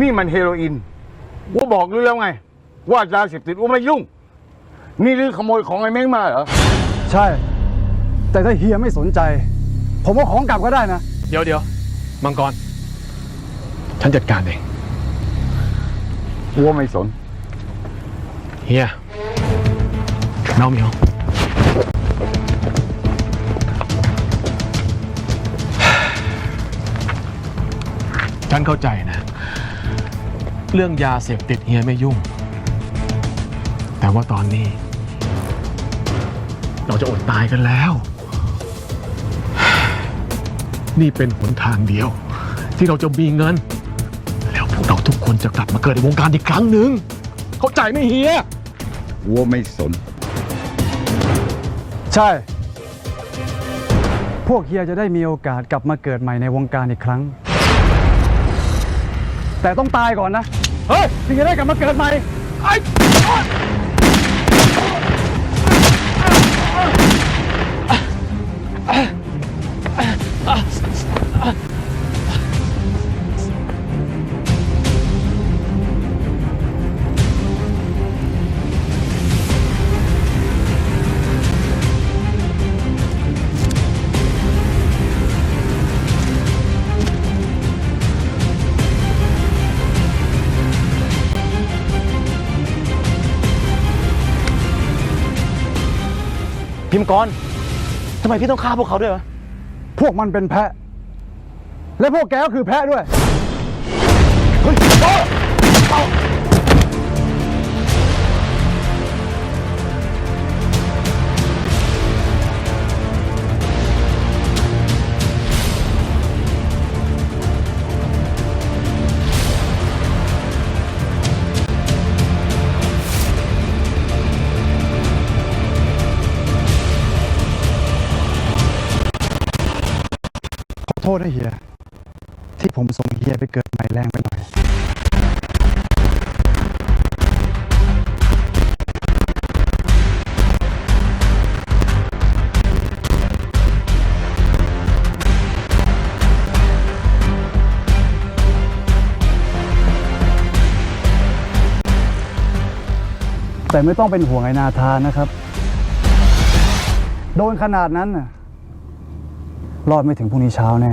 นี่มันเฮโรอีนอ้วบอกรู้แล้วไง ว่ายาเสพติดอ้วไม่ยุ่ง นี่หรือขโมยของไอ้เม้งมาเหรอ ใช่ แต่ถ้าเฮียไม่สนใจ ผมเอาของกลับก็ได้นะ เดี๋ยวเดี๋ยวมังกร ฉันจัดการเองอ้วไม่สน เฮียน้องเหมียวฉันเข้าใจนะ เรื่องยาเสพติดเฮียไม่ยุ่ง แต่ว่าตอนนี้ เราจะอดตายกันแล้ว นี่เป็นหนทางเดียว ที่เราจะมีเงิน แล้วพวกเราทุกคนจะกลับมาเกิดในวงการอีกครั้งหนึ่งเข้าใจไหมเฮียอ้วไม่สน ใช่ พวกเฮียจะได้มีโอกาสกลับมาเกิดใหม่ในวงการอีกครั้ง แต่ต้องตายก่อนนะ เฮ้ยถึงจะได้กลับมาเกิดใหม่ พิมพ์กรทำไมพี่ต้องฆ่าพวกเขาด้วยวะ พวกมันเป็นแพะ และพวกแกก็คือแพะด้วยขอโท ษนะเฮีย ที่ผมส่งเฮียไปเกิดใหม่แรงไปหน่อย แต่ไม่ต้องเป็นห่วงไอ้นาธานนะครับ โดนขนาดนั้นน่ะ รอดไม่ถึงพรุ่งนี้เช้าแน่